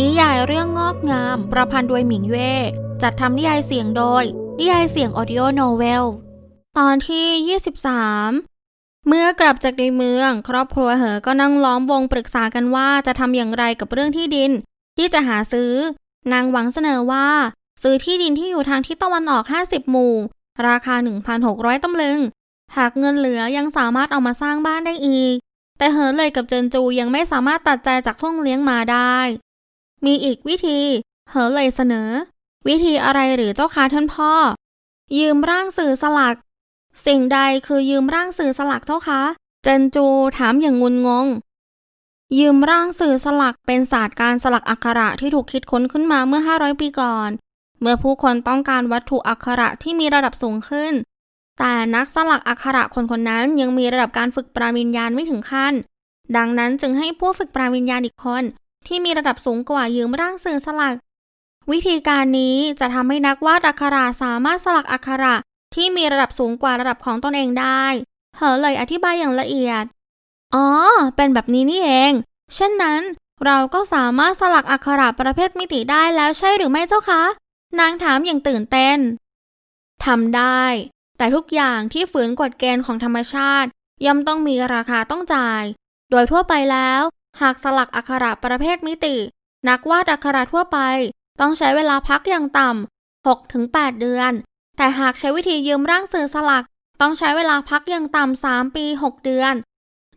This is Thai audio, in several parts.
นิยายเรื่องงอกงาม ประพันธ์โดยหมิงเย่จัดทำนิยายเสียงโดย นิยายเสียงออดิโอโนเวล ตอนที่ 23 เมื่อกลับจากในเมือง ครอบครัวเหอก็นั่งล้อมวงปรึกษากันว่าจะทำอย่างไรกับเรื่องที่ดิน ที่จะหาซื้อ นางหวังเสนอว่า ซื้อที่ดินที่อยู่ทางทิศตะวันออก 50 หมู่ ราคา 1,600ตำลึง หากเงินเหลือยังสามารถเอามาสร้างบ้านได้อีก แต่เหอเลยกับเจินจูยังไม่สามารถตัดใจจากทุ่งเลี้ยงมาได้ มีอีกวิธี เหอเลยเสนอ วิธีอะไรหรือเจ้าคะท่านพ่อ ยืมร่างสื่อสลัก สิ่งใดคือยืมร่างสื่อสลักเจ้าคะ เจนจูถามอย่างงุนงง ยืมร่างสื่อสลักเป็นศาสตร์การสลักอักขระที่ถูกคิดค้นขึ้นมาเมื่อ 500 ปีก่อน เมื่อผู้คนต้องการวัตถุอักขระที่มีระดับสูงขึ้น แต่นักสลักอักขระคนคนนั้นยังมีระดับการฝึกปราวิญญาณไม่ถึงขั้น ดังนั้นจึงให้ผู้ฝึกปราวิญญาณอีกคน ที่มีระดับสูงกว่ายืมร่างสื่อสลัก วิธีการนี้จะทำให้นักวาดอักขระสามารถสลักอักขระที่มีระดับสูงกว่าระดับของตนเองได้ เหอเลยอธิบายอย่างละเอียด อ๋อ เป็นแบบนี้นี่เอง เช่นนั้น เราก็สามารถสลักอักขระประเภทมิติได้แล้วใช่หรือไม่เจ้าคะ นางถามอย่างตื่นเต้น ทำได้ แต่ทุกอย่างที่ฝืนกฎเกณฑ์ของธรรมชาติ ย่อมต้องมีราคาต้องจ่าย โดยทั่วไปแล้ว หากสลักอักขระประเภทมิติ นักวาดอักขระทั่วไป ต้องใช้เวลาพักอย่างต่ำ6ถึง8เดือน แต่หากใช้วิธียืมร่างสื่อสลัก ต้องใช้เวลาพักอย่างต่ำ3ปี 6 เดือน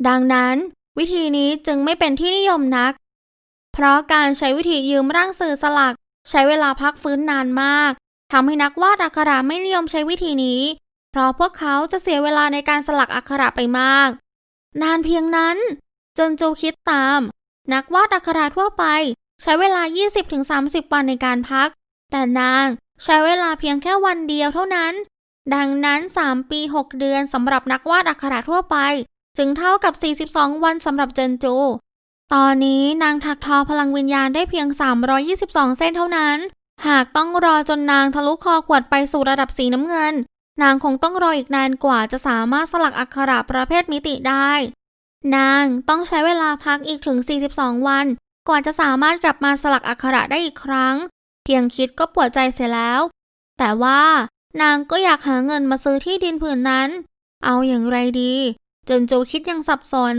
ดังนั้น วิธีนี้จึงไม่เป็นที่นิยมนัก เพราะการใช้วิธียืมร่างสื่อสลัก ใช้เวลาพักฟื้นนานมากทำให้นักวาดอักขระไม่นิยมใช้วิธีนี้ เพราะพวกเขาจะเสียเวลาในการสลักอักขระไปมาก นานเพียงนั้น จนจูคิดตาม นักวาดอักขระทั่วไป ใช้เวลา 20-30 วันในการพัก แต่นางใช้เวลาเพียงแค่วันเดียวเท่านั้น ดังนั้น 3 ปี 6 เดือนสำหรับนักวาดอักขระทั่วไป จึงเท่ากับ 42 วันสำหรับเจนจู ตอนนี้นางถักทอพลังวิญญาณได้เพียง 322 เส้นเท่านั้น หากต้องรอจนนางทะลุคอขวดไปสู่ระดับสีน้ำเงิน นางคงต้องรออีกนานกว่าจะสามารถสลักอักขระประเภทมิติได้ นางต้องใช้เวลาพักอีกถึง 42 วัน กว่าจะสามารถกลับมาสลักอักขระได้อีกครั้ง เพียงคิดก็ปวดใจเสียแล้ว แต่ว่านางก็อยากหาเงินมาซื้อที่ดินผืนนั้น เอาอย่างไรดี จนจูคิดยังสับสน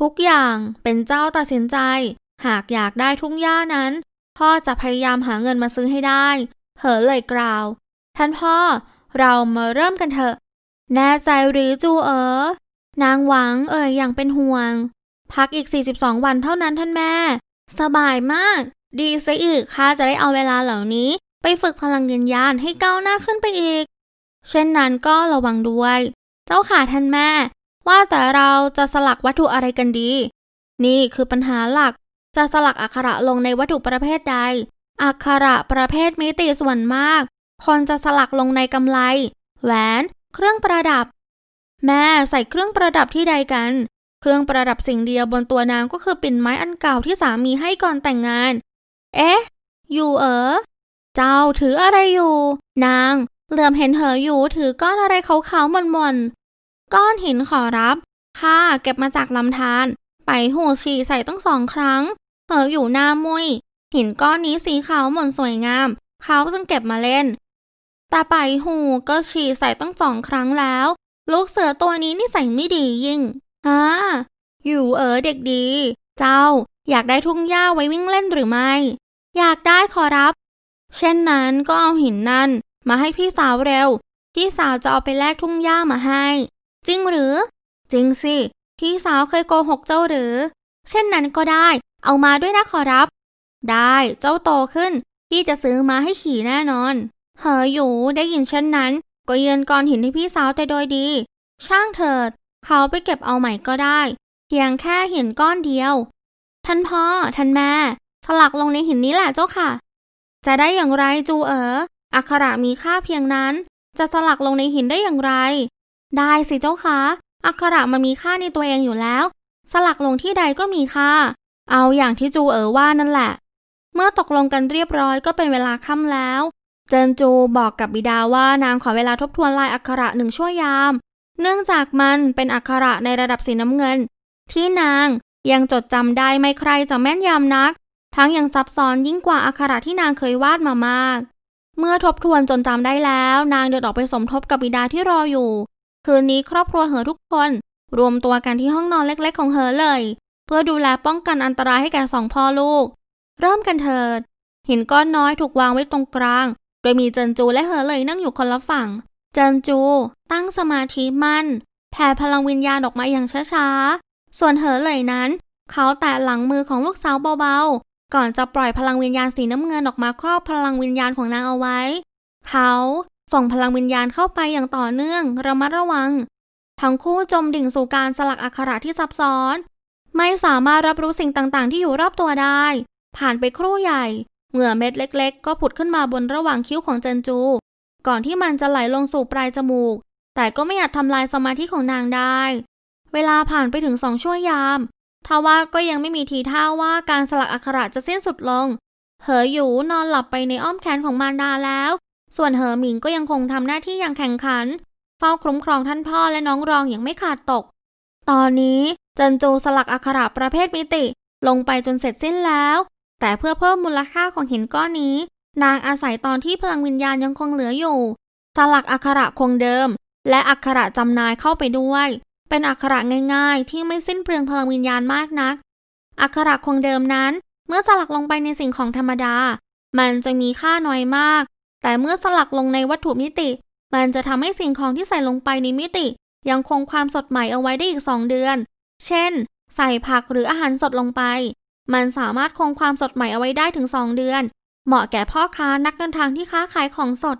ทุกอย่างเป็นเจ้าตัดสินใจ หากอยากได้ทุ่งหญ้านั้น พ่อจะพยายามหาเงินมาซื้อให้ได้ เหอเลยกล่าว ท่านพ่อ เรามาเริ่มกันเถอะ แน่ใจหรือจูเอ๋อ นางหวังเอ่ยอย่างเป็นห่วง พักอีก 42 วันเท่านั้นท่านแม่ สบายมาก ดีซะอีกข้าจะได้เอาเวลาเหล่านี้ ไปฝึกพลังวิญญาณให้ก้าวหน้าขึ้นไปอีก เช่นนั้นก็ระวังด้วย เจ้าค่ะท่านแม่ ว่าแต่เราจะสลักวัตถุอะไรกันดี นี่คือปัญหาหลัก จะสลักอักขระลงในวัตถุประเภทใด อักขระประเภทมิติส่วนมาก คนจะสลักลงในกำไล แหวน เครื่องประดับ แม่ใส่เครื่องประดับที่ใดกัน เครื่องประดับสิ่งเดียวบนตัวนางก็คือปิ่นไม้อันเก่าที่สามีให้ก่อนแต่งงาน เอ๊ะ อยู่เออเจ้าถืออะไรอยู่ นาง เหลื่อมเห็นเหออยู่ถือก้อนอะไรขาวๆมนๆ ก้อนหินขอรับ ข้าเก็บมาจากลำธารไปหูฉี่ใส่ตั้งสองครั้ง เหออยู่หน้ามุย หินก้อนนี้สีขาวหม่นสวยงาม เขาจึงเก็บมาเล่น แต่ไปหูก็ฉี่ใส่ตั้งสองครั้งแล้ว ลูกเสือตัวนี้นิสัยไม่ดียิ่งฮะอยู่เออเด็กดี เจ้า อยากได้ทุ่งหญ้าไว้วิ่งเล่นหรือไม่ อยากได้ขอรับ เช่นนั้นก็เอาหินนั่น มาให้พี่สาวเร็ว พี่สาวจะเอาไปแลกทุ่งหญ้ามาให้ จริงหรือ จริงสิ พี่สาวเคยโกหกเจ้าหรือ เช่นนั้นก็ได้ เอามาด้วยนะขอรับ ได้เจ้าโตขึ้น พี่จะซื้อมาให้ขี่แน่นอน เหออยู่ได้ยินเช่นนั้น ก็เยือนก้อนหินให้พี่สาวแต่โดยดี ช่างเถิด เขาไปเก็บเอาใหม่ก็ได้ เพียงแค่หินก้อนเดียว ท่านพ่อ ท่านแม่ สลักลงในหินนี้แหละเจ้าค่ะ จะได้อย่างไรจูเอ๋ออักขระมีค่าเพียงนั้น จะสลักลงในหินได้อย่างไร ได้สิเจ้าค่ะอักขระมันมีค่าในตัวเองอยู่แล้ว สลักลงที่ใดก็มีค่า เอาอย่างที่จูเอ๋อว่านั่นแหละ เมื่อตกลงกันเรียบร้อยก็เป็นเวลาค่ำแล้ว เจินจูบอกกับบิดาว่านางขอเวลาทบทวนลายอักขระหนึ่งชั่วยาม เนื่องจากมันเป็นอักขระในระดับสีน้ำเงิน ที่นางยังจดจำได้ไม่ใครจะแม่นยำนัก ทั้งยังซับซ้อนยิ่งกว่าอักขระที่นางเคยวาดมามาก เมื่อทบทวนจนจำได้แล้ว นางเดินออกไปสมทบกับบิดาที่รออยู่ คืนนี้ครอบครัวเหอทุกคน รวมตัวกันที่ห้องนอนเล็กๆ ของเหอเลย เพื่อดูแลป้องกันอันตรายให้แก่สองพ่อลูก เริ่มกันเถิดหินก้อนน้อยถูกวางไว้ตรงกลาง โดยมีเจินจูและเหอเลยนั่งอยู่คนละฝั่ง เจินจู ตั้งสมาธิมั่น แผ่พลังวิญญาณออกมาอย่างช้าๆ ส่วนเหอเลยนั้น เขาแตะหลังมือของลูกสาวเบาๆ ก่อนจะปล่อยพลังวิญญาณสีน้ำเงินออกมาครอบพลังวิญญาณของนางเอาไว้ เขาส่งพลังวิญญาณเข้าไปอย่างต่อเนื่องระมัดระวัง ทั้งคู่จมดิ่งสู่การสลักอักขระที่ซับซ้อน ไม่สามารถรับรู้สิ่งต่างๆ ที่อยู่รอบตัวได้ ผ่านไปครู่ใหญ่ เหงื่อเม็ดเล็กๆ ก็ผุดขึ้นมาบนระหว่างคิ้วของเจนจู ก่อนที่มันจะไหลลงสู่ปลายจมูก แต่ก็ไม่อาจทำลายสมาธิของนางได้ เวลาผ่านไปถึงสองชั่วยามทว่าก็ยังไม่มีทีท่าว่าการสลักอักขระจะสิ้นสุดลง เหออยู่นอนหลับไปในอ้อมแขนของมารดาแล้ว ส่วนเหอหมิงก็ยังคงทำหน้าที่อย่างแข่งขัน เฝ้าคุ้มครองท่านพ่อและน้องรองอย่างไม่ขาดตก ตอนนี้เจินจูสลักอักขระประเภทมิติ ลงไปจนเสร็จสิ้นแล้ว แต่เพื่อเพิ่มมูลค่าของหินก้อนนี้ นางอาศัยตอนที่พลังวิญญาณยังคงเหลืออยู่ สลักอักขระคงเดิม และอักขระจำนายเข้าไปด้วย เป็นอักขระง่าย ๆ ที่ไม่สิ้นเปลืองพลังวิญญาณมากนัก อักขระคงเดิมนั้น เมื่อสลักลงไปในสิ่งของธรรมดา มันจะมีค่าน้อยมาก แต่เมื่อสลักลงในวัตถุมิติ มันจะทำให้สิ่งของที่ใส่ลงไปในมิติ ยังคงความสดใหม่เอาไว้ได้อีกสองเดือน เช่น ใส่ผักหรืออาหารสดลงไป มันสามารถคงความสดใหม่เอาไว้ได้ถึง 2 เดือน เหมาะแก่พ่อค้านักเดินทางที่ค้าขายของสด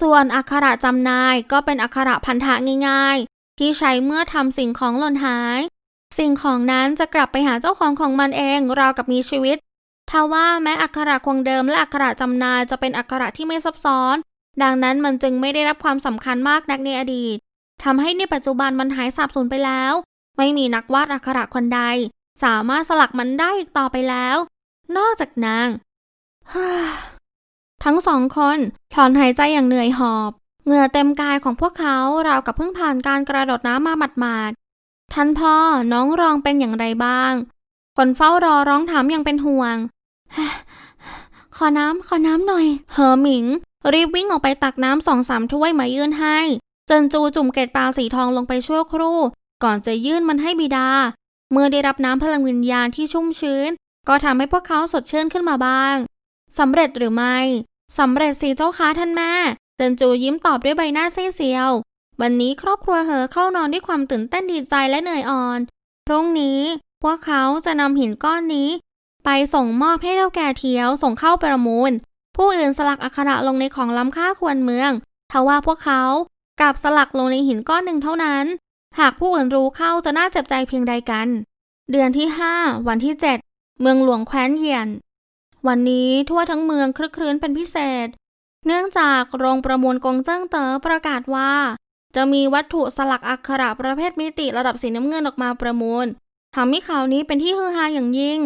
ส่วนอักขระจำนายก็เป็นอักขระพันธะง่าย ๆ ที่ใช้เมื่อทำสิ่งของหล่นหาย สิ่งของนั้นจะกลับไปหาเจ้าของของมันเองราวกับมีชีวิตทว่าแม้อักขระคงเดิมและอักขระจำนายจะเป็นอักขระที่ไม่ซับซ้อน ดังนั้นมันจึงไม่ได้รับความสำคัญมากนักในอดีตทำให้ในปัจจุบันมันหายสาบสูญไปแล้ว ไม่มีนักวาดอักขระคนใด สามารถสลักมันได้อีกต่อไปแล้ว นอกจากนาง ทั้งสองคนถอนหายใจอย่างเหนื่อยหอบ เหงื่อเต็มกายของพวกเขาราวกับเพิ่งผ่านการกระโดดน้ำมาหมาดๆท่านพ่อน้องรองเป็นอย่างไรบ้าง คนเฝ้ารอร้องถามอย่างเป็นห่วง ขอน้ำขอน้ำหน่อยเหอหมิง รีบวิ่งออกไปตักน้ำสองสามถ้วยมายื่นให้เจินจูจุ่มเกล็ดปลาสีทองลงไปชั่วครู่ ก่อนจะยื่นมันให้บิดา เมื่อได้รับน้ำพลังวิญญาณที่ชุ่มชื้น ก็ทำให้พวกเขาสดชื่นขึ้นมาบ้างสำเร็จหรือไม่สำเร็จสิเจ้าค้าท่านแม่เจินจูยิ้มตอบด้วยใบหน้าเซี่เซียว วันนี้ครอบครัวเหอเข้านอนด้วยความตื่นเต้นดีใจและเหนื่อยอ่อน พรุ่งนี้พวกเขาจะนำหินก้อนนี้ ไปส่งมอบให้เท่าแก่เทียวส่งเข้าประมูล ผู้อื่นสลักอักขระลงในของล้ำค่าควรเมืองทว่าพวกเขากลับสลักลงในหินก้อนหนึ่งเท่านั้น หากผู้อื่นรู้เข้าจะน่าเจ็บใจเพียงใดกัน เดือนที่5วันที่7เมืองหลวงแคว้นเยียน วันนี้ทั่วทั้งเมืองคลึกครื้นเป็นพิเศษ เนื่องจากโรงประมูลกงเจิ้งเต๋อประกาศว่า จะมีวัตถุสลักอักขระประเภทมิติระดับสีน้ำเงินออกมาประมูลทำให้ข่าวนี้เป็นที่ฮือฮาอย่างยิ่ง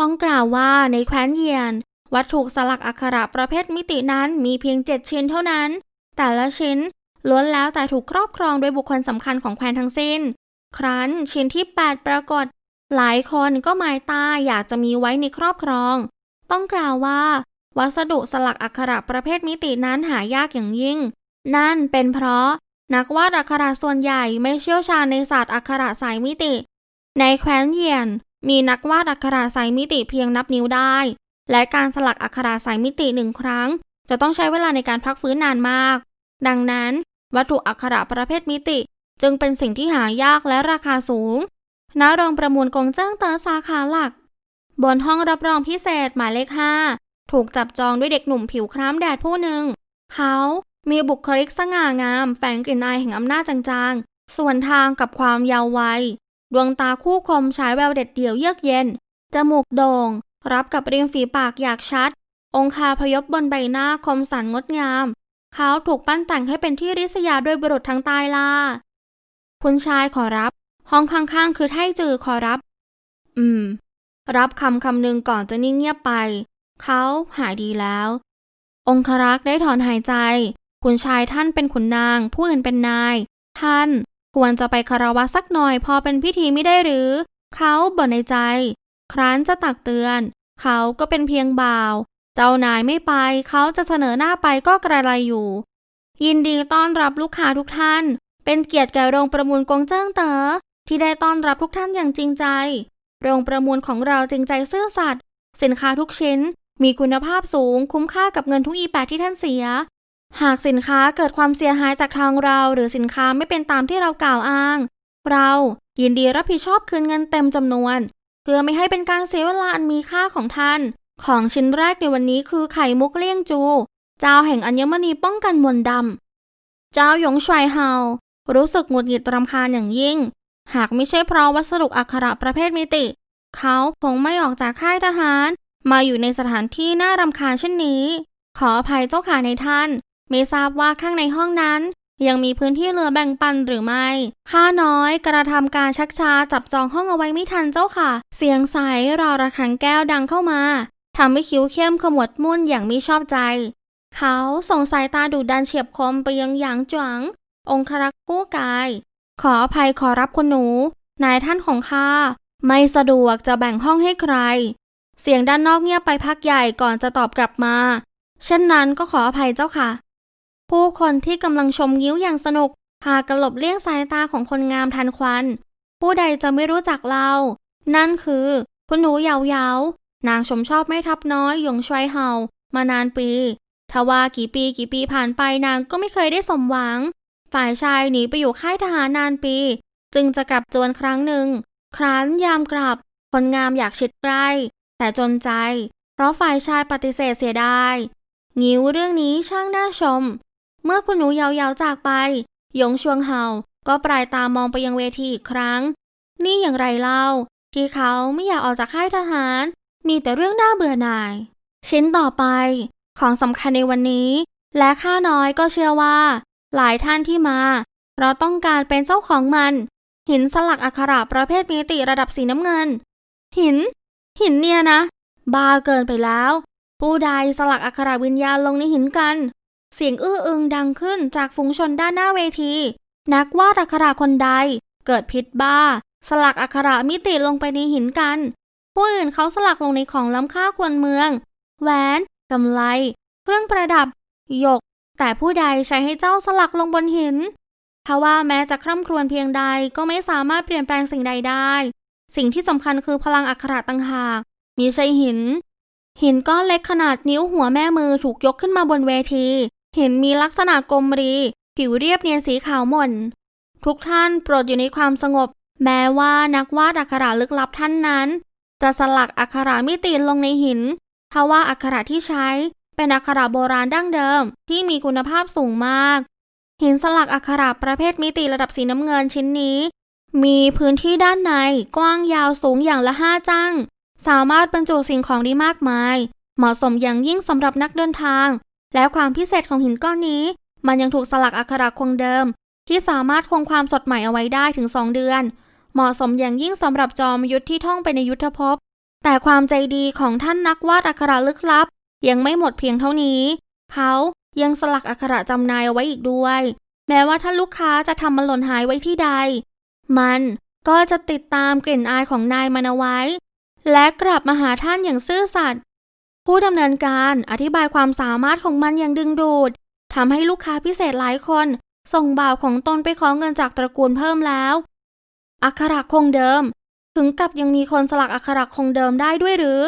ต้องกล่าวว่าในแคว้นเยียน วัตถุสลักอักขระประเภทมิตินั้นมีเพียง7ชิ้นเท่านั้น แต่ละชิ้น ล้วนแล้วแต่ถูกครอบครองโดยบุคคลสำคัญของแคว้นทั้งสิ้น ครั้นชิ้นที่ 8 ปรากฏ หลายคนก็หมายตาอยากจะมีไว้ในครอบครอง ต้องกล่าวว่า วัสดุสลักอักขระประเภทมิตินั้นหายากอย่างยิ่ง นั่นเป็นเพราะนักวาดอักขระส่วนใหญ่ไม่เชี่ยวชาญในศาสตร์อักขระสายมิติ ในแคว้นเยียน มีนักวาดอักขระสายมิติเพียงนับนิ้วได้ และการสลักอักขระสายมิติหนึ่งครั้ง จะต้องใช้เวลาในการพักฟื้นนานมาก ดังนั้น วัตถุอักขระประเภทมิติ จึงเป็นสิ่งที่หายากและราคาสูงณโรงประมูลกงเจิ้งเตอสาขาหลัก บนห้องรับรองพิเศษหมายเลขห้าถูกจับจองด้วยเด็กหนุ่มผิวคล้ำแดดผู้หนึ่ง เขามีบุคลิกสง่างาม แฝงกลิ่นอายแห่งอำนาจจางๆ ส่วนทางกับความยาววัย ดวงตาคู่คมฉายแววเด็ดเดี่ยวเยือกเย็น จมูกโด่ง รับกับริมฝีปากอยากชัด องคาพยพบนใบหน้าคมสันงดงาม เขาถูกปั้นแต่งให้เป็นที่ริษยาด้วยบุรุษทั้งตายล่าคุณชายขอรับ ห้องข้างๆ คือไทจือขอรับ อืม รับคำคำหนึ่งก่อนจะนิ่งเงียบไป เขาหายดีแล้ว องครักษ์ได้ถอนหายใจ คุณชายท่านเป็นขุนนาง ผู้อื่นเป็นนาย ท่านควรจะไปคารวะสักหน่อยพอเป็นพิธีไม่ได้หรือ เขาบ่นในใจ ครั้นจะตักเตือน เขาก็เป็นเพียงบ่าว เจ้านายไม่ไป เขาจะเสนอหน้าไปก็กระไรอยู่ ยินดีต้อนรับลูกค้าทุกท่าน เป็นเกียรติแก่โรงประมูลกงเจิ้งเต๋อที่ได้ต้อนรับทุกท่านอย่างจริงใจ โรงประมูลของเราจริงใจซื่อสัตย์สินค้าทุกชิ้น มีคุณภาพสูงคุ้มค่ากับเงินทุกอีแปดที่ท่านเสีย หากสินค้าเกิดความเสียหายจากทางเรา หรือสินค้าไม่เป็นตามที่เรากล่าวอ้าง เรายินดีรับผิดชอบคืนเงินเต็มจำนวน เพื่อไม่ให้เป็นการเสียเวลาอันมีค่าของท่าน ของชิ้นแรกในวันนี้คือไข่มุกเลี่ยงจู เจ้าแห่งอัญมณีป้องกันมนต์ดำ เจ้าหยงชวยเฮา รู้สึกหงุดหงิดรำคาญอย่างยิ่ง หากไม่ใช่เพราะวัสดุอักขระประเภทมิติ เขาคงไม่ออกจากค่ายทหาร มาอยู่ในสถานที่น่ารำคาญเช่นนี้ ขออภัยเจ้าขาในท่าน ไม่ทราบว่าข้างในห้องนั้น ยังมีพื้นที่เหลือแบ่งปันหรือไม่ ข้าน้อยกระทำการชักช้าจับจองห้องเอาไว้ไม่ทันเจ้าค่ะ เสียงใสรอระฆังแก้วดังเข้ามา ทำให้คิ้วเข้มขมวดมุ่นอย่างไม่ชอบใจ เขาส่งสายตาดุดันเฉียบคมไปยังหยางจวง องครักษ์ผู้กาย ขออภัยขอรับคุณหนู นายท่านของข้าไม่สะดวกจะแบ่งห้องให้ใคร เสียงด้านนอกเงียบไปพักใหญ่ก่อนจะตอบกลับมา เช่นนั้นก็ขออภัยเจ้าค่ะ ผู้คนที่กำลังชมยิ้วอย่างสนุกพากันหลบเลี่ยงสายตาของคนงามทันควัน ผู้ใดจะไม่รู้จักเรา นั่นคือ คุณหนูเยาเยา นางชมชอบแม่ทัพน้อยหยงชวยเฮามานานปีทว่ากี่ปีกี่ปีผ่านไปนางก็ไม่เคยได้สมหวัง ฝ่ายชายหนีไปอยู่ค่ายทหารนานปี จึงจะกลับจวนครั้งหนึ่ง ครั้นยามกลับ คนงามอยากชิดใกล้ แต่จนใจ เพราะฝ่ายชายปฏิเสธเสียดายงิ้วเรื่องนี้ช่างน่าชม เมื่อคุณหนูเยาวๆจากไปหยงชวงเฮาก็ปลายตามองไปยังเวทีอีกครั้ง นี่อย่างไรเล่า ที่เขาไม่อยากออกจากค่ายทหาร มีแต่เรื่องน่าเบื่อหน่าย ชิ้นต่อไปของสำคัญในวันนี้ และข้าน้อยก็เชื่อว่า หลายท่านที่มา เราต้องการเป็นเจ้าของมัน หินสลักอักขระประเภทมิติระดับสีน้ำเงิน หิน หินเนี่ยนะ บาเกินไปแล้ว ผู้ใดสลักอักขระวิญญาณลงในหินกัน เสียงอื้ออึงดังขึ้นจากฝูงชนด้านหน้าเวที นักวาดอักขระคนใด เกิดพิษบ้า สลักอักขระมิติลงไปในหินกัน ผู้อื่นเขาสลักลงในของล้ำค่าควรเมือง แหวน กำไล เครื่องประดับ หยก แต่ผู้ใดใช้ให้เจ้าสลักลงบนหินทว่าแม้จะคร่ำครวญเพียงใดก็ไม่สามารถเปลี่ยนแปลงสิ่งใดได้ สิ่งที่สำคัญคือพลังอักขระต่างหากมีใช่หิน หินก้อนเล็กขนาดนิ้วหัวแม่มือถูกยกขึ้นมาบนเวที หินมีลักษณะกลมรี ผิวเรียบเนียนสีขาวหม่น ทุกท่านโปรดอยู่ในความสงบ แม้ว่านักวาดอักขระลึกลับท่านนั้น จะสลักอักขระมิติลงในหินทว่าอักขระที่ใช้เป็นอักขระโบราณดั้งเดิม ที่มีคุณภาพสูงมาก หินสลักอักขระประเภทมิติระดับสีน้ำเงินชิ้นนี้ มีพื้นที่ด้านในกว้างยาวสูงอย่างละห้าจังสามารถบรรจุสิ่งของได้มากมาย เหมาะสมอย่างยิ่งสำหรับนักเดินทาง และความพิเศษของหินก้อนนี้ มันยังถูกสลักอักขระคงเดิม ที่สามารถคงความสดใหม่เอาไว้ได้ถึง 2 เดือน เหมาะสมอย่างยิ่งสำหรับจอมยุทธที่ท่องไปในยุทธภพ แต่ความใจดีของท่านนักวาดอักขระลึกลับ ยังไม่หมดเพียงเท่านี้ เขายังสลักอักขระจำนายเอาไว้อีกด้วย แม้ว่าท่านลูกค้าจะทำมันหล่นหายไว้ที่ใด มันก็จะติดตามกลิ่นอายของนายมันเอาไว้ และกลับมาหาท่านอย่างซื่อสัตย์ผู้ดำเนินการอธิบายความสามารถของมันอย่างดึงดูดทำให้ลูกค้าพิเศษหลายคน ส่งบ่าวของตนไปขอเงินจากตระกูลเพิ่มแล้ว อักขระคงเดิม ถึงกับยังมีคนสลักอักขระคงเดิมได้ด้วยหรือ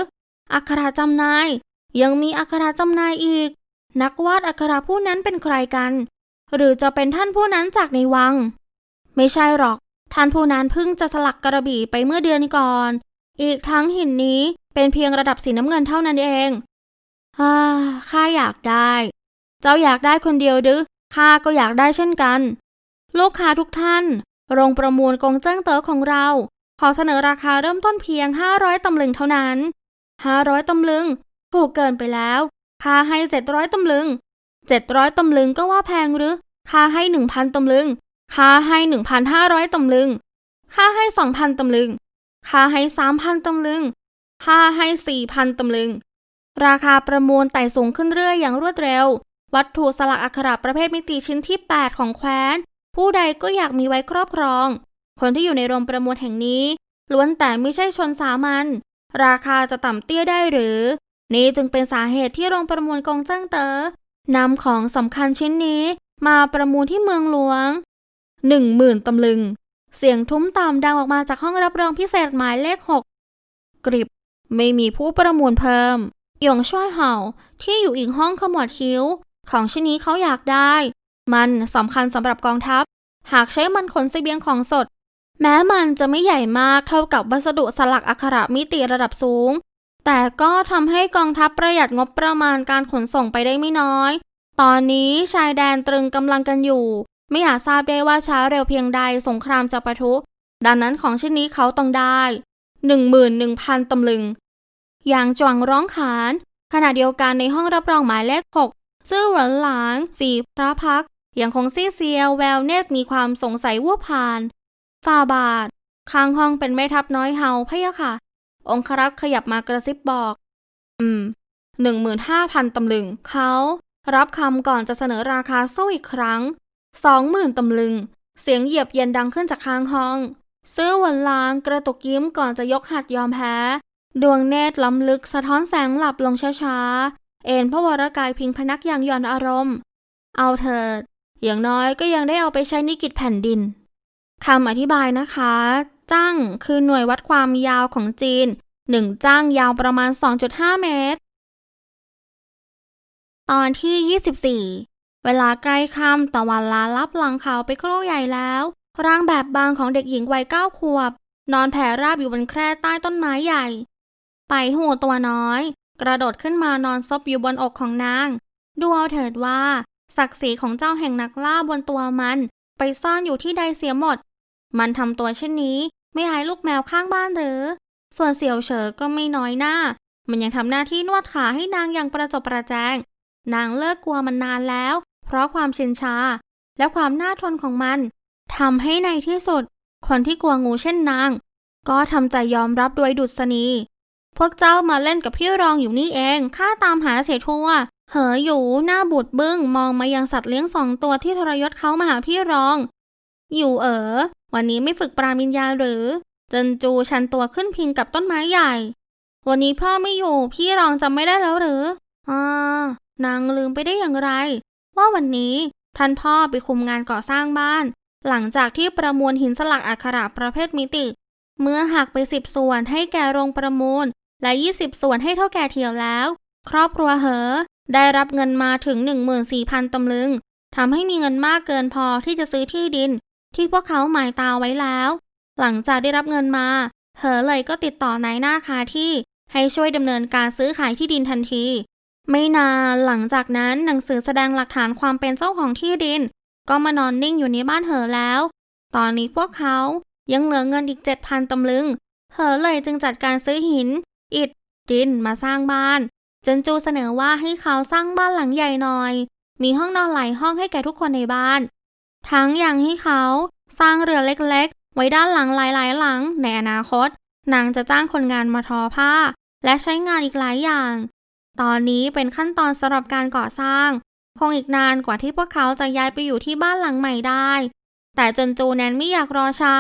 อักขระจำนาย ยังมีอักขระจำนายอีก นักวาดอักขระผู้นั้นเป็นใครกัน หรือจะเป็นท่านผู้นั้นจากในวัง ไม่ใช่หรอก ท่านผู้นั้นเพิ่งจะสลักกระบี่ไปเมื่อเดือนก่อน อีกทั้งหินนี้เป็นเพียงระดับสีน้ำเงินเท่านั้นเองฮ่าข้าอยากได้ เจ้าอยากได้คนเดียวดื้อข้าก็อยากได้เช่นกัน ลูกค้าทุกท่าน โรงประมูลกงเจิ้งเต๋อของเรา ขอเสนอราคาเริ่มต้นเพียง 500 ตำลึงเท่านั้น 500 ตำลึง ถูกเกินไปแล้ว ค่าให้ 700 ตำลึง 700 ตำลึงก็ว่าแพงหรือ ค่าให้ 1,000 ตำลึง ค่าให้ 1,500 ตำลึง ค่าให้ 2,000 ตำลึง ค่าให้ 3,000 ตำลึง ค่าให้ 4,000 ตำลึง ราคาประมูลไต่สูงขึ้นเรื่อยอย่างรวดเร็ว วัตถุสลักอักขระประเภทมิติชิ้นที่ 8 ของแคว้น ผู้ใดก็อยากมีไว้ครอบครอง คนที่อยู่ในโรงประมูลแห่งนี้ ล้วนแต่ไม่ใช่ชนสามัญราคาจะต่ำเตี้ยได้หรือ นี่จึงเป็นสาเหตุที่โรงประมูลกองเจิ้งเต๋อนำของสำคัญชิ้นนี้มาประมูลที่เมืองหลวงหนึ่งหมื่นตำลึง เสียงทุ้มต่ำดังออกมาจากห้องรับรองพิเศษหมายเลขหกกริบ ไม่มีผู้ประมูลเพิ่มหยงช่วยเห่าที่อยู่อีกห้องขมวดคิ้ว ของชิ้นนี้เขาอยากได้ มันสำคัญสำหรับกองทัพ หากใช้มันขนเสบียงของสด แม้มันจะไม่ใหญ่มากเท่ากับวัสดุสลักอักขระมิติระดับสูง แต่ก็ทำให้กองทัพประหยัดงบประมาณการขนส่งไปได้ไม่น้อย ตอนนี้ชายแดนตรึงกำลังกันอยู่ ไม่อาจทราบได้ว่าช้าเร็วเพียงใดสงครามจะปะทุ ดังนั้นของชิ้นนี้เขาต้องได้หนึ่งหมื่นหนึ่งพันตำลึง อย่างจวงร้องขาน ขณะเดียวกันในห้องรับรองหมายเลขหกซื่อหวนหลางสีพระพัก ยังคงซีเซียวแววเนตมีความสงสัยวัวผ่านฟาบาทข้างห้องเป็นแม่ทัพน้อยเฮาพะยะค่ะ องครักษ์ขยับมากระซิบบอก อืมหนึ่งหมื่นห้าพันตำลึง เขารับคำก่อนจะเสนอราคาสู้อีกครั้งสองหมื่นตำลึง เสียงเหยียบเย็นดังขึ้นจากข้างห้อง ซื้อวันลางกระตุกยิ้มก่อนจะยกหัดยอมแพ้ ดวงเนตรล้ำลึกสะท้อนแสงหลับลงช้าๆ เอ็นพระวรกายพิงพนักอย่างหย่อนอารมณ์ เอาเถิด อย่างน้อยก็ยังได้เอาไปใช้นิกิจแผ่นดินคำอธิบายนะคะ จ้างคือหน่วยวัดความยาวของจีนหนึ่งจ้างยาวประมาณ 2.5 เมตร ตอนที่ 24 เวลาใกล้ค่ำตะวันลาลับหลังเขาไปครู่ใหญ่แล้วร่างแบบบางของเด็กหญิงวัยเก้าขวบ นอนแผ่ราบอยู่บนแคร่ใต้ต้นไม้ใหญ่ ไปหูตัวน้อย กระโดดขึ้นมานอนซบอยู่บนอกของนาง ดูเอาเถิดว่า ศักดิ์ศรีของเจ้าแห่งนักล่าบนตัวมัน ไปซ่อนอยู่ที่ใดเสียหมด มันทำตัวเช่นนี้ไม่หายลูกแมวข้างบ้านหรือ ส่วนเสี่ยวเฉอก็ไม่น้อยหน้า มันยังทำหน้าที่นวดขาให้นางอย่างประจบประแจง นางเลิกกลัวมันนานแล้ว เพราะความชินชา และความน่าทนของมันทำให้ในที่สุด คนที่กลัวงูเช่นนาง ก็ทำใจยอมรับโดยดุษณีพวกเจ้ามาเล่นกับพี่รองอยู่นี่เอง ข้าตามหาเสียทั่ว เหออยู่หน้าบูดบึ้งมองมายังสัตว์เลี้ยงสองตัวที่ทรยศเขามาหาพี่รอง อยู่เออวันนี้ไม่ฝึกปรามิญญาหรือ เจนจูชันตัวขึ้นพิงกับต้นไม้ใหญ่ วันนี้พ่อไม่อยู่พี่รองจำไม่ได้แล้วหรืออ่านางลืมไปได้อย่างไร ว่าวันนี้ท่านพ่อไปคุมงานก่อสร้างบ้าน หลังจากที่ประมวลหินสลักอักขระประเภทมิติ เมื่อหักไปสิบส่วนให้แก่โรงประมูล และ20ส่วนให้เท่าแก่เทียวแล้ว ครอบครัวเหอ ได้รับเงินมาถึง 14,000ตำลึงทำให้มีเงินมากเกินพอที่จะซื้อที่ดิน ที่พวกเขาหมายตาไว้แล้ว หลังจากได้รับเงินมาเหอเลยก็ติดต่อนายหน้าคาที่ให้ช่วยดำเนินการซื้อขายที่ดินทันที ไม่นานหลังจากนั้นหนังสือแสดงหลักฐานความเป็นเจ้าของที่ดิน ก็มานอนนิ่งอยู่ในบ้านเหอแล้ว ตอนนี้พวกเขายังเหลือเงินอีกเจ็ดพันตำลึงเหอเลยจึงจัดการซื้อหิน อิฐ ดินมาสร้างบ้าน จนจูเสนอว่าให้เขาสร้างบ้านหลังใหญ่หน่อย มีห้องนอนหลายห้องให้แก่ทุกคนในบ้าน ทั้งอย่างให้เขาสร้างเรือเล็กๆ ไว้ด้านหลังหลายๆ หลังในอนาคต นางจะจ้างคนงานมาทอผ้า และใช้งานอีกหลายอย่าง ตอนนี้เป็นขั้นตอนสำหรับการก่อสร้าง คงอีกนานกว่าที่พวกเขาจะย้ายไปอยู่ที่บ้านหลังใหม่ได้ แต่เจนจูแนนไม่อยากรอช้า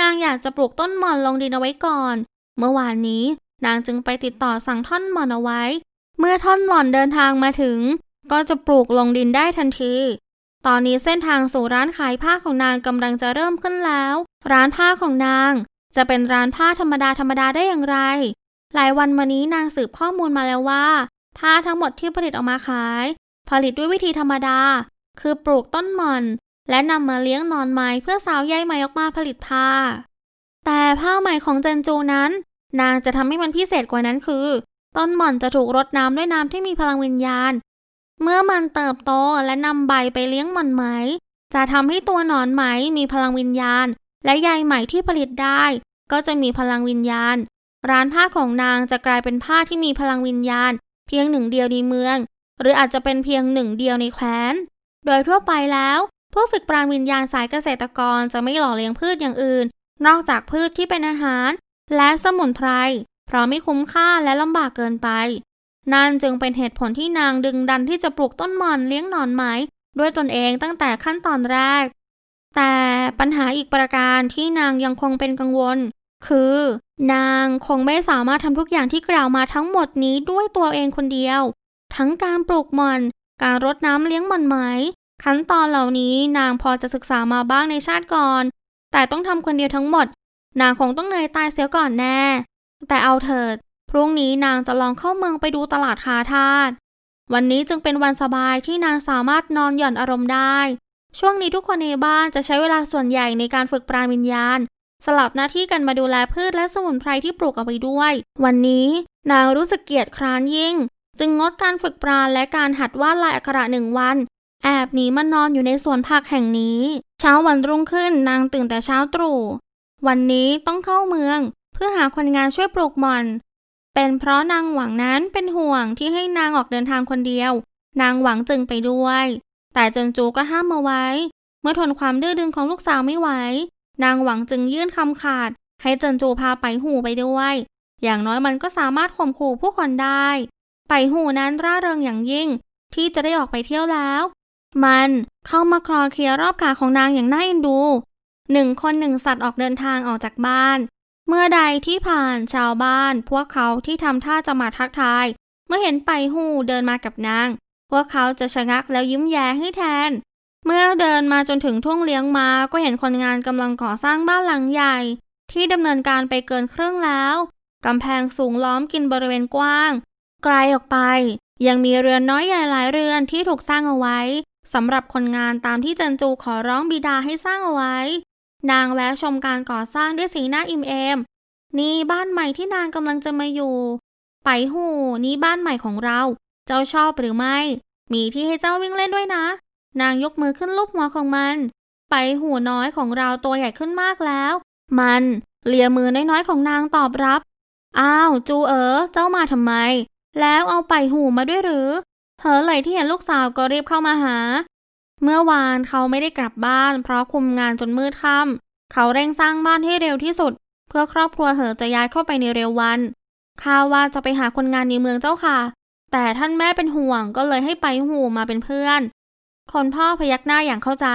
นางอยากจะปลูกต้นหม่อนลงดินเอาไว้ก่อน เมื่อวานนี้นางจึงไปติดต่อสั่งท่อนหม่อนเอาไว้ มื่อท่อนหม่อนเดินทางมาถึง ก็จะปลูกลงดินได้ทันที ตอนนี้เส้นทางสู่ร้านขายผ้าของนางกำลังจะเริ่มขึ้นแล้ว ร้านผ้าของนาง จะเป็นร้านผ้าธรรมดาธรรมดาได้อย่างไร หลายวันมานี้นางสืบข้อมูลมาแล้วว่า ผ้าทั้งหมดที่ผลิตออกมาขาย ผลิตด้วยวิธีธรรมดา คือปลูกต้นหม่อน และนำมาเลี้ยงนอนไม้เพื่อสาวใยไหมออกมาผลิตผ้า แต่ผ้าไหมของเจนจูนั้น นางจะทำให้มันพิเศษกว่านั้นคือ ต้นหม่อนจะถูกรดน้ำด้วยน้ำที่มีพลังวิญญาณ เมื่อมันเติบโตและนำใบไปเลี้ยงหม่อนไหม จะทำให้ตัวหนอนไหมมีพลังวิญญาณ และใยไหมที่ผลิตได้ ก็จะมีพลังวิญญาณ ร้านผ้าของนางจะกลายเป็นผ้าที่มีพลังวิญญาณ เพียงหนึ่งเดียวในเมือง หรืออาจจะเป็นเพียงหนึ่งเดียวในแคว้น โดยทั่วไปแล้วผู้ฝึกปราณวิญญาณสายเกษตรกรจะไม่หล่อเลี้ยงพืชอย่างอื่น นอกจากพืชที่เป็นอาหาร และสมุนไพร เพราะไม่คุ้มค่าและลำบากเกินไป นั่นจึงเป็นเหตุผลที่นางดึงดันที่จะปลูกต้นหม่อนเลี้ยงหนอนไหม ด้วยตนเองตั้งแต่ขั้นตอนแรก แต่ปัญหาอีกประการที่นางยังคงเป็นกังวล คือ นางคงไม่สามารถทำทุกอย่างที่กล่าวมาทั้งหมดนี้ด้วยตัวเองคนเดียว ทั้งการปลูกหม่อน การรดน้ำเลี้ยงหม่อนไหม ขั้นตอนเหล่านี้นางพอจะศึกษามาบ้างในชาติก่อน แต่ต้องทำคนเดียวทั้งหมดนางคงต้องเหนื่อยตายเสียก่อนแน่ แต่เอาเถิด พรุ่งนี้นางจะลองเข้าเมืองไปดูตลาดคาทาสวันนี้จึงเป็นวันสบายที่นางสามารถนอนหย่อนอารมณ์ได้ ช่วงนี้ทุกคนในบ้านจะใช้เวลาส่วนใหญ่ในการฝึกปราณวิญญาณ สลับหน้าที่กันมาดูแลพืชและสมุนไพรที่ปลูกเอาไว้ด้วย วันนี้นางรู้สึกเกียจคร้านยิ่ง จึงงดการฝึกปราณและการหัดวาดลายอักขระหนึ่งวัน แอบหนีมานอนอยู่ในสวนผักแห่งนี้ เช้าวันรุ่งขึ้นนางตื่นแต่เช้าตรู่ วันนี้ต้องเข้าเมือง เพื่อหาคนงานช่วยปลูกหม่อน เป็นเพราะนางหวังนั้นเป็นห่วงที่ให้นางออกเดินทางคนเดียว นางหวังจึงไปด้วย แต่เจินจูก็ห้ามมาไว้ เมื่อทนความดื้อดึงของลูกสาวไม่ไหว นางหวังจึงยื่นคำขาด ให้เจินจูพาไปหูไปด้วย อย่างน้อยมันก็สามารถข่มขู่ผู้คนได้ ไปหูนั้นร่าเริงอย่างยิ่ง ที่จะได้ออกไปเที่ยวแล้ว มันเข้ามาคลอเคลียร์รอบขาของนางอย่างน่าเอ็นดูหนึ่งคนหนึ่งสัตว์ออกเดินทางออกจากบ้าน เมื่อใดที่ผ่านชาวบ้าน พวกเขาที่ทำท่าจะมาทักทาย เมื่อเห็นไปหูเดินมากับนาง พวกเขาจะชะงักแล้วยิ้มแย้ให้แทน เมื่อเดินมาจนถึงทุ่งเลี้ยงม้าก็เห็นคนงานกำลังก่อสร้างบ้านหลังใหญ่ ที่ดำเนินการไปเกินครึ่งแล้วกำแพงสูงล้อมกินบริเวณกว้าง ไกลออกไป ยังมีเรือนน้อยใหญ่หลายเรือนที่ถูกสร้างเอาไว้สำหรับคนงานตามที่จันจูขอร้องบิดาให้สร้างเอาไว้ นางแวะชมการก่อสร้างด้วยสีหน้าอิ่มเอม นี่บ้านใหม่ที่นางกำลังจะมาอยู่ ไปหูนี่บ้านใหม่ของเรา เจ้าชอบหรือไม่ มีที่ให้เจ้าวิ่งเล่นด้วยนะ นางยกมือขึ้นลูบหัวของมัน ไปหูน้อยของเราตัวใหญ่ขึ้นมากแล้ว มันเลียมือน้อยๆของนางตอบรับ อ้าว จูเอ๋อเจ้ามาทำไม แล้วเอาไปหูมาด้วยหรือ เหอไหลที่เห็นลูกสาวก็รีบเข้ามาหา เมื่อวานเขาไม่ได้กลับบ้าน เพราะคุมงานจนมืดค่ำเขาเร่งสร้างบ้านให้เร็วที่สุด เพื่อครอบครัวเหอจะย้ายเข้าไปในเร็ววันข้าว่าจะไปหาคนงานในเมืองเจ้าค่ะ แต่ท่านแม่เป็นห่วงก็เลยให้ไปหูมาเป็นเพื่อน คนพ่อพยักหน้าอย่างเข้าใจ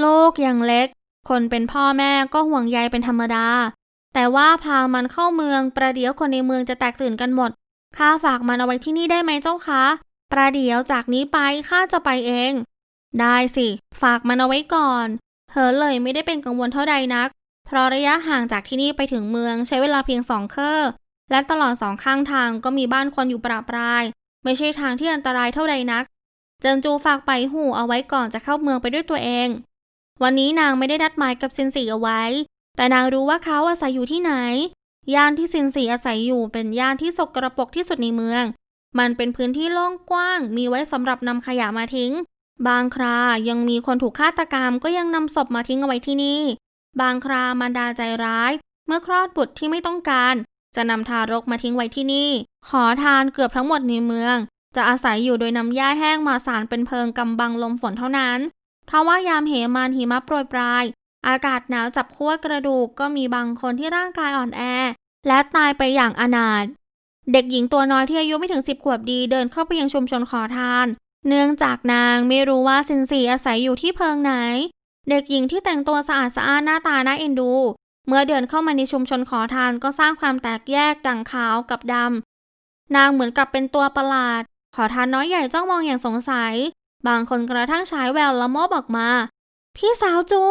โลกยังเล็ก คนเป็นพ่อแม่ก็ห่วงใยเป็นธรรมดา แต่ว่าพามันเข้าเมืองประเดี๋ยวคนในเมืองจะแตกตื่นกันหมดข้าฝากมันเอาไว้ที่นี่ได้ไหมเจ้าคะประเดี๋ยวจากนี้ไปข้าจะไปเอง ได้สิ ฝากมันเอาไว้ก่อนเฮอเลยไม่ได้เป็นกังวลเท่าใดนัก เพราะระยะห่างจากที่นี่ไปถึงเมืองใช้เวลาเพียงสองเคอและตลอดสองข้างทางก็มีบ้านคนอยู่ประปราย ไม่ใช่ทางที่อันตรายเท่าใดนัก เจินจูฝากไปหูเอาไว้ก่อนจะเข้าเมืองไปด้วยตัวเอง วันนี้นางไม่ได้นัดหมายกับซินสีเอาไว้ แต่นางรู้ว่าเขาอาศัยอยู่ที่ไหน ย่านที่ซินสีอาศัยอยู่เป็นย่านที่สกรปรกที่สุดในเมือง มันเป็นพื้นที่โล่งกว้าง มีไว้สำหรับนำขยะมาทิ้ง บางครายังมีคนถูกฆาตกรรมก็ยังนำศพมาทิ้งเอาไว้ที่นี่ บางครามารดาใจร้าย เมื่อคลอดบุตรที่ไม่ต้องการ จะนำทารกมาทิ้งไว้ที่นี่ ขอทานเกือบทั้งหมดในเมือง จะอาศัยอยู่โดยนำหญ้าแห้งมาสารเป็นเพิงกำบังลมฝนเท่านั้นถ้าว่ายามเหมานหิมะโปรยปลาย อากาศหนาวจับขั้วกระดูกก็มีบางคนที่ร่างกายอ่อนแอ และตายไปอย่างอนาถเด็กหญิงตัวน้อยที่อายุไม่ถึงสิบขวบดีเดินเข้าไปยังชุมชนขอทาน เนื่องจากนางไม่รู้ว่าซินซีอาศัยอยู่ที่เพิงไหน เด็กหญิงที่แต่งตัวสะอาดสะอ้านหน้าตาน่าเอ็นดู เมื่อเดินเข้ามาในชุมชนขอทานก็สร้างความแตกแยกดังขาวกับดำนางเหมือนกับเป็นตัวประหลาด ขอทานน้อยใหญ่จ้องมองอย่างสงสัย บางคนกระทั่งฉายแววละโมบอกมา พี่สาวจู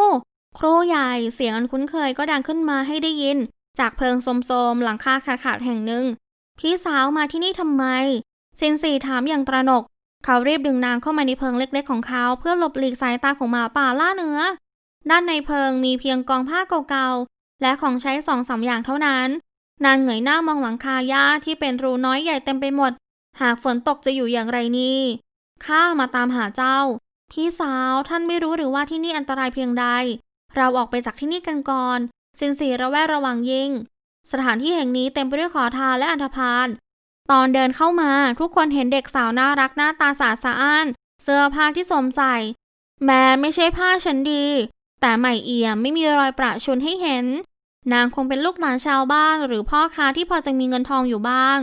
ครูใหญ่เสียงอันคุ้นเคยก็ดังขึ้นมาให้ได้ยิน จากเพิงโสมๆหลังคาขาดๆแห่งหนึ่ง พี่สาวมาที่นี่ทำไมซินซีถามอย่างตระหนก เขารีบดึงนางเข้ามาในเพิงเล็กๆของเขาเพื่อหลบหลีกสายตาของหมาป่าล่าเนื้อ ด้านในเพิงมีเพียงกองผ้าเก่าๆ และของใช้สองสามอย่างเท่านั้น นางเหงยหน้ามองหลังคาหญ้าที่เป็นรูน้อยใหญ่เต็มไปหมด หากฝนตกจะอยู่อย่างไรนี่ ข้ามาตามหาเจ้า พี่สาวท่านไม่รู้หรือว่าที่นี่อันตรายเพียงใด เราออกไปจากที่นี่กันก่อน สินสีระแวดระวังยิ่ง สถานที่แห่งนี้เต็มไปด้วยขอทานและอันธพาล ตอนเดินเข้ามาทุกคนเห็นเด็กสาวน่ารักหน้าตาสะอาสะอ้าน เสื้อผ้าที่สวมใส่ แม้ไม่ใช่ผ้าชั้นดี แต่ใหม่เอี่ยมไม่มีรอยประชุนให้เห็น นางคงเป็นลูกหลานชาวบ้านหรือพ่อค้าที่พอจะมีเงินทองอยู่บ้าง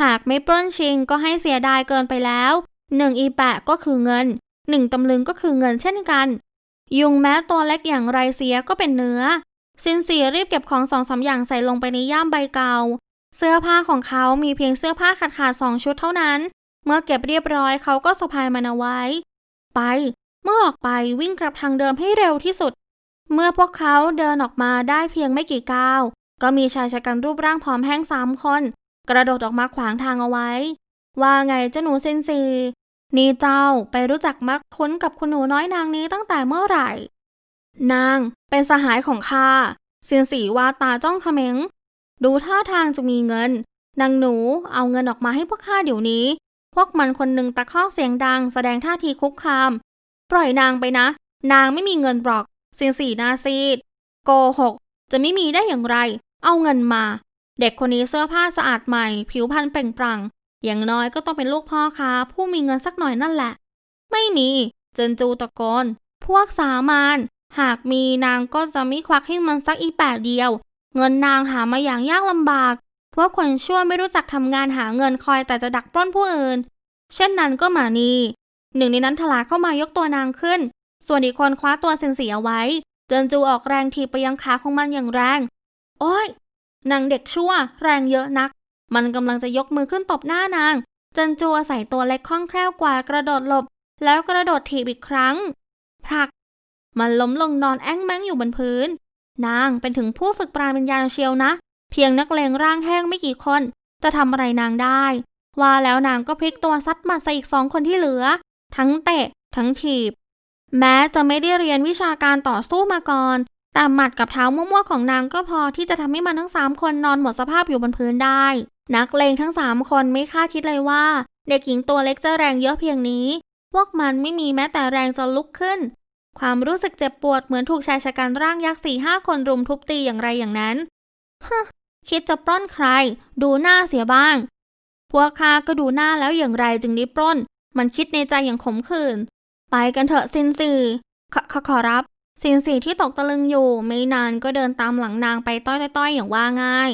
หากไม่ปล้นชิงก็ให้เสียดายเกินไปแล้วหนึ่งอีแปะก็คือเงินหนึ่งตำลึงก็คือเงินเช่นกัน ยุงแม้ตัวเล็กอย่างไรเสียก็เป็นเนื้อ ซินซียรีบเก็บของสองสามอย่างใส่ลงไปในย่ามใบเก่า เสื้อผ้าของเขามีเพียงเสื้อผ้าขาดขาดๆสองชุดเท่านั้น เมื่อเก็บเรียบร้อยเขาก็สะพายมันเอาไว้ ไป เมื่อออกไปวิ่งกลับทางเดิมให้เร็วที่สุด เมื่อพวกเขาเดินออกมาได้เพียงไม่กี่ก้าว ก็มีชายชะกันรูปร่างผอมแห้งสามคน กระโดดออกมาขวางทางเอาไว้ ว่าไงเจ้าหนูเซนซีนี่เจ้าไปรู้จักมักคุ้นกับคุณหนูน้อยนางนี้ตั้งแต่เมื่อไหร่ นางเป็นสหายของข้าเซียนสีว่าตาจ้องเขม็ง ดูท่าทางจะมีเงิน นางหนูเอาเงินออกมาให้พวกข้าเดี๋ยวนี้ พวกมันคนหนึ่งตะคอกเสียงดังแสดงท่าทีคุกคาม ปล่อยนางไปนะ นางไม่มีเงินหรอกเซียนสีนาซีด โกหก จะไม่มีได้อย่างไร เอาเงินมา เด็กคนนี้เสื้อผ้าสะอาดใหม่ ผิวพรรณเปล่งปลั่ง อย่างน้อยก็ต้องเป็นลูกพ่อค้าผู้มีเงินสักหน่อยนั่นแหละ ไม่มี เจินจูตะโกน พวกสามาน หากมีนางก็จะไม่ควักให้มันสักอีแปดเดียว เงินนางหามาอย่างยากลำบาก พวกคนชั่วไม่รู้จักทำงานหาเงินคอยแต่จะดักปล้นผู้อื่น เช่นนั้นก็หมานีหนึ่งในนั้นทลาเข้ามายกตัวนางขึ้น ส่วนอีกคนคว้าตัวเซนสีเอาไว้ เจินจูออกแรงถีบไปยังขาของมันอย่างแรง โอ้ยนางเด็กชั่ว แรงเยอะนัก มันกำลังจะยกมือขึ้นตบหน้านาง เจนจูอาศัยตัวเล็กคล่องแคล่วกว่ากระโดดหลบ แล้วกระโดดถีบอีกครั้งผลัก มันล้มลงนอนแอ้งแม้งอยู่บนพื้น นางเป็นถึงผู้ฝึกปราณวิญญาณเชียวนะ เพียงนักเลงร่างแห้งไม่กี่คนจะทำอะไรนางได้ ว่าแล้วนางก็พลิกตัวซัดหมาใส่อีกสองคนที่เหลือ ทั้งเตะ ทั้งถีบ แม้จะไม่ได้เรียนวิชาการต่อสู้มาก่อน แต่หมัดกับเท้ามั่วๆของนางก็พอที่จะทำให้มันทั้งสามคนนอนหมดสภาพอยู่บนพื้นได้ นักเลงทั้งสามคนไม่คาดคิดเลยว่า เด็กหญิงตัวเล็กจะแรงเยอะเพียงนี้ พวกมันไม่มีแม้แต่แรงจะลุกขึ้น ความรู้สึกเจ็บปวดเหมือนถูกชายชะกันร่างยักษ์สี่ห้าคนรุมทุบตีอย่างไรอย่างนั้นฮึคิดจะปล้นใคร ดูหน้าเสียบ้าง พวกข้าก็ดูหน้าแล้วอย่างไรจึงได้ปล้น มันคิดในใจอย่างขมขื่น ไปกันเถอะซินซีขขขอรับ ซินซีที่ตกตะลึงอยู่ ไม่นานก็เดินตามหลังนางไปต้อยๆอย่างว่าง่าย